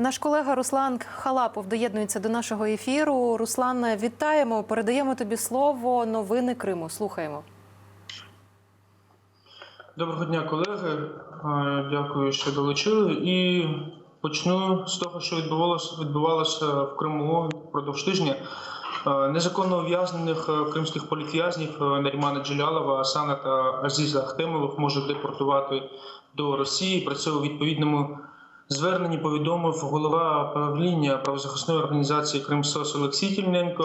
Наш колега Руслан Халапов доєднується до нашого ефіру. Руслан, вітаємо. Передаємо тобі слово. Новини Криму. Слухаємо. Доброго дня, колеги. Дякую, що долучили. І почну з того, що відбувалося відбувалося в Криму впродовж тижня. Незаконно ув'язнених е, кримських політв'язнів е, Нарімана Джелялова, Асана та Азіза Ахтемових можуть депортувати до Росії. Про це у відповідному зверненні повідомив голова правління правозахисної організації Кримсос Олексій Тільненко.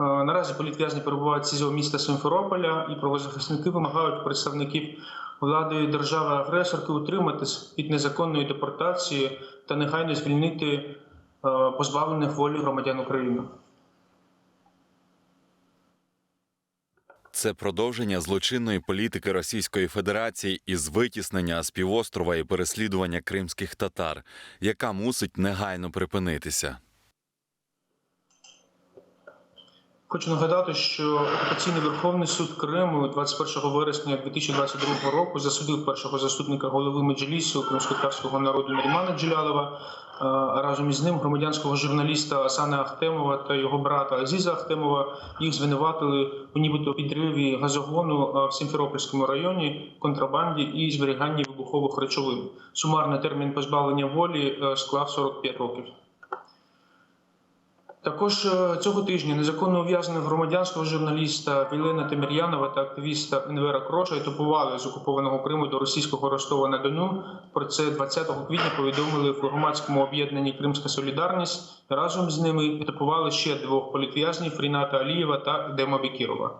Е, Наразі політв'язні перебувають з цього міста Симферополя, і правозахисники вимагають представників влади держави-агресорки утриматись від незаконної депортації та негайно звільнити е, позбавлених волі громадян України. Це продовження злочинної політики Російської Федерації із витіснення з півострова і переслідування кримських татар, яка мусить негайно припинитися. Хочу нагадати, що окупаційний Верховний суд Криму 21 вересня 2022 року засудив першого заступника голови Меджлісу кримськотарського народу Нарімана Джелялова, а разом із ним громадянського журналіста Асана Ахтемова та його брата Азіза Ахтемова. Їх звинуватили у нібито підриві газогону в Сімферопольському районі, контрабанді і зберіганні вибухових речовин. Сумарний термін позбавлення волі е, склав 45 років. Також е, цього тижня незаконно ув'язненого громадянського журналіста Вілена Темір'янова та активіста Енвера Кроша етапували з окупованого Криму до російського Ростова на Дону. Про це 20 квітня повідомили в громадському об'єднанні Кримська Солідарність. Разом з ними етапували ще двох політв'язнів Ріната Алієва та Дема Бекірова.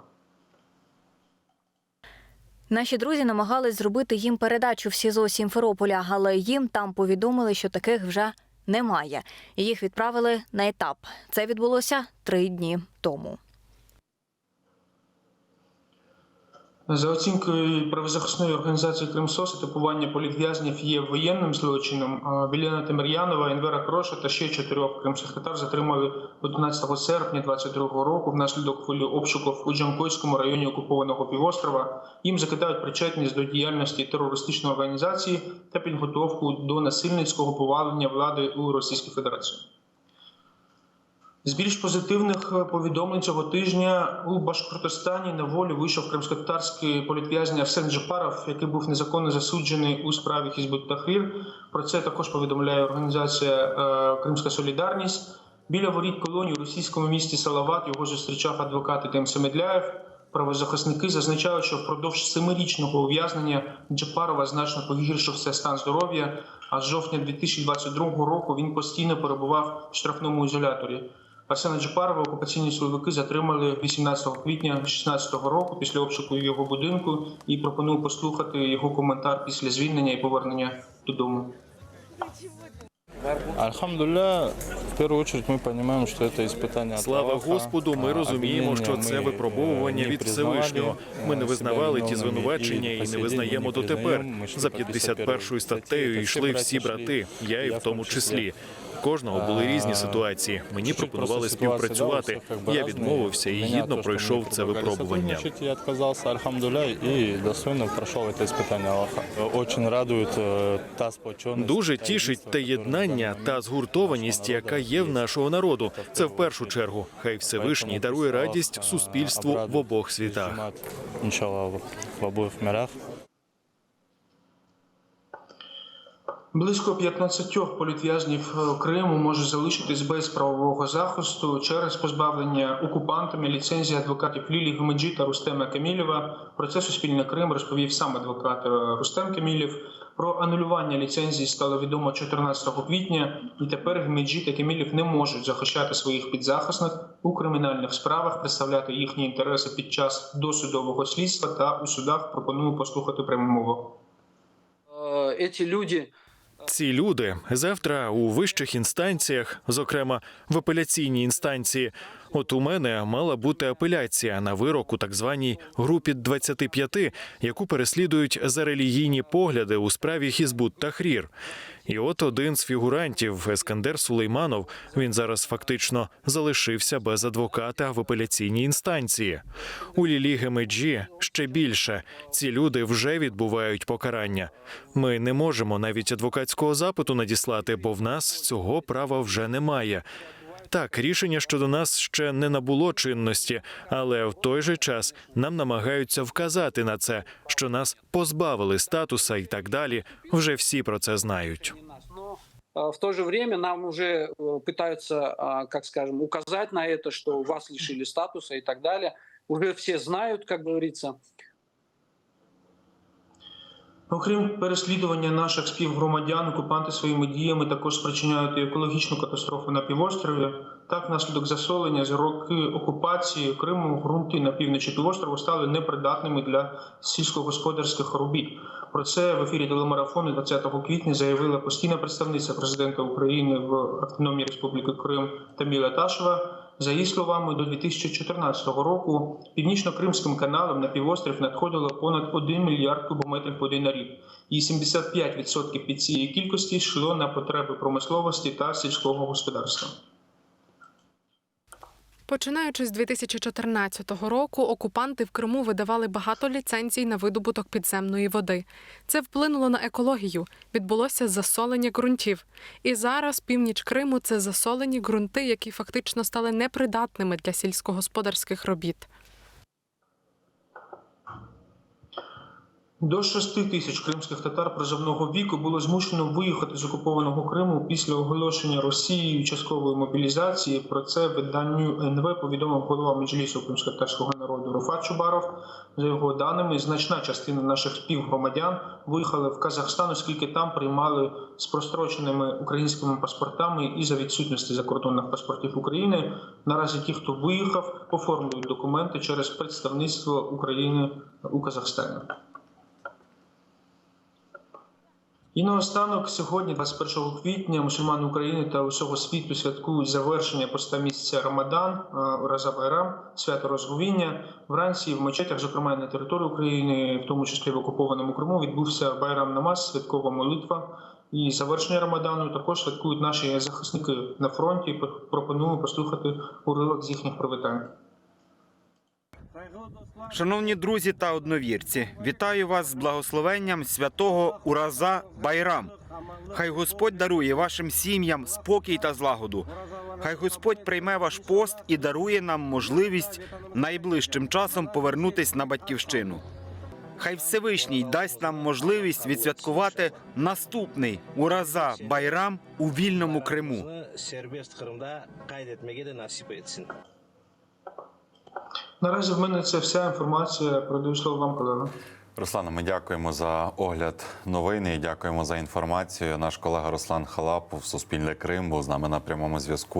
Наші друзі намагались зробити їм передачу в СІЗО Сімферополя, але їм там повідомили, що таких вже немає. Їх відправили на етап. Це відбулося три дні тому. За оцінкою правозахисної організації Кримсос, етапування політв'язнів є воєнним злочином. А Вілена Темир'янова, Енвера Кроша та ще чотирьох кримських татар затримали 11 серпня 2022 року внаслідок хвилі обшуків у Джанкойському районі окупованого півострова. Їм закидають причетність до діяльності терористичної організації та підготовку до насильницького повалення влади у Російській Федерації. З більш позитивних е, повідомлень цього тижня у Башкортостані на волю вийшов кримськотарський політв'язня Арсен Джапаров, який був незаконно засуджений у справі Хізбут Тахрір. Про це також повідомляє організація е, Кримська Солідарність. Біля воріт колонії у російському місті Салават його зустрічав адвокат Тем Семедляєв. Правозахисники зазначають, що впродовж семирічного ув'язнення Джапарова значно погіршився стан здоров'я. А з жовтня 2022 року він постійно перебував в штрафному ізоляторі. Арсена Джапарова окупаційні силовики затримали 18 квітня 2016 року після обшуку його будинку і пропоную послухати його коментар після звільнення і повернення додому. Альхамдулillah, в первую очередь мы понимаем, что это испытание от Слава Аллаха. Господу, ми А, розуміємо, що обвинения це мы, випробовування э, не від признавали, Всевишнього. Ми не э, визнавали себя ті виновными звинувачення и і по не сей день визнаємо не дотепер. признаем. Мы шли За по 51 статье. статтею Это йшли все всі братья брати. шли, Я і я в тому в том числі. числі. У Кожного були різні А, ситуації. Мені Чуть-чуть пропонували просто ситуация, да, у співпрацювати. всех как бы Я разные. відмовився і Меня гідно то, что пройшов мы це предлагали випробування. сотрудничать, Я отказался, альхамдуля, и достойно прошел это испытание Аллаха. Очень радует э, та сплоченность. Дуже та тішить единство, те которое єднання та згуртованість, яка є в нашого народу. Це в першу чергу. Хай Всевишній дарує радість суспільству в обох світах. В обох мирах. Близько 15 політв'язнів е, Криму може залишитись без правового захисту через позбавлення окупантами ліцензії адвокатів Лілі Гмеджі та Рустема Камілєва. Про це Суспільне Крим розповів сам адвокат е, Рустем Камілєв. Про анулювання ліцензії стало відомо 14 квітня, і тепер Гмеджі та Камілєв не можуть захищати своїх підзахисних у кримінальних справах, представляти їхні інтереси під час досудового слідства та у судах. Пропоную послухати пряму мову. Э, эти люди Ці люди завтра у вищих інстанціях, зокрема в апеляційній інстанції, От у мене мала бути апеляція на вирок у так званій групі 25, яку переслідують за релігійні погляди у справі Хізбут Тахрір. І от один з фігурантів Ескандер Сулейманов. Він зараз фактично залишився без адвоката в апеляційній інстанції. У Лілі Гемеджі ще більше. Ці люди вже відбувають покарання. Ми не можемо навіть адвокатського запиту надіслати, бо в нас цього права вже немає. Так, рішення щодо нас ще не набуло чинності, але в той же час нам намагаються вказати на це, що нас позбавили статуса і так далі. Вже всі про це знають. но э, в то же время нам уже э, пытаются, а, как скажем, указать на это, что вас лишили статуса и так далее. Уже все знают, как говорится. Окрім переслідування наших співгромадян, окупанти своїми діями також спричиняють екологічну катастрофу на півострові. Так, внаслідок засолення за роки окупації Криму ґрунти на півночі півострову стали непридатними для сільськогосподарських робіт. Про це в ефірі телемарафону 20 квітня заявила постійна представниця президента України в Автономній Республіки Крим Таміла Ташева. За її словами, до 2014 року північно-кримським каналом на півострів надходило понад 1 мільярд кубометрів води на рік, і 75% від цієї кількості йшло на потреби промисловості та сільського господарства. Починаючи з 2014 року, окупанти в Криму видавали багато ліцензій на видобуток підземної води. Це вплинуло на екологію. Відбулося засолення ґрунтів. І зараз північ Криму це засолені ґрунти, які фактично стали непридатними для сільськогосподарських робіт. До 6 тисяч кримських татар призовного віку було змушено виїхати з окупованого Криму після оголошення Росією часткової мобілізації. Про це виданню НВ повідомив голова Меджлісу кримськотатарського народу Руфат Чубаров. За його даними, значна частина наших співгромадян виїхали в Казахстан, оскільки там приймали з простроченими українськими паспортами і за відсутності закордонних паспортів України. Наразі ті, хто виїхав, оформлюють документи через представництво України у Казахстані. І наостанок, сьогодні, 21 квітня, мусульмани України та усього світу святкують завершення поста місяця Рамадан, Байрам, свято розговіння. Вранці в мечетях, зокрема на території України, в тому числі в окупованому Криму, відбувся Байрам Намаз, святкова молитва. І завершення Рамадану також святкують наші захисники на фронті. Пропоную послухати уривок з їхніх привітань. Шановні друзі та одновірці, вітаю вас з благословенням святого Ураза Байрам. Хай Господь дарує вашим сім'ям спокій та злагоду. Хай Господь прийме ваш пост і дарує нам можливість найближчим часом повернутись на батьківщину. Хай Всевишній дасть нам можливість відсвяткувати наступний Ураза Байрам у вільному Криму. Наразі в мене це вся інформація. Продаю слово вам, колега. Руслана, ми дякуємо за огляд новини і дякуємо за інформацію. Наш колега Руслан Халапов, Суспільне Крим, був з нами на прямому зв'язку.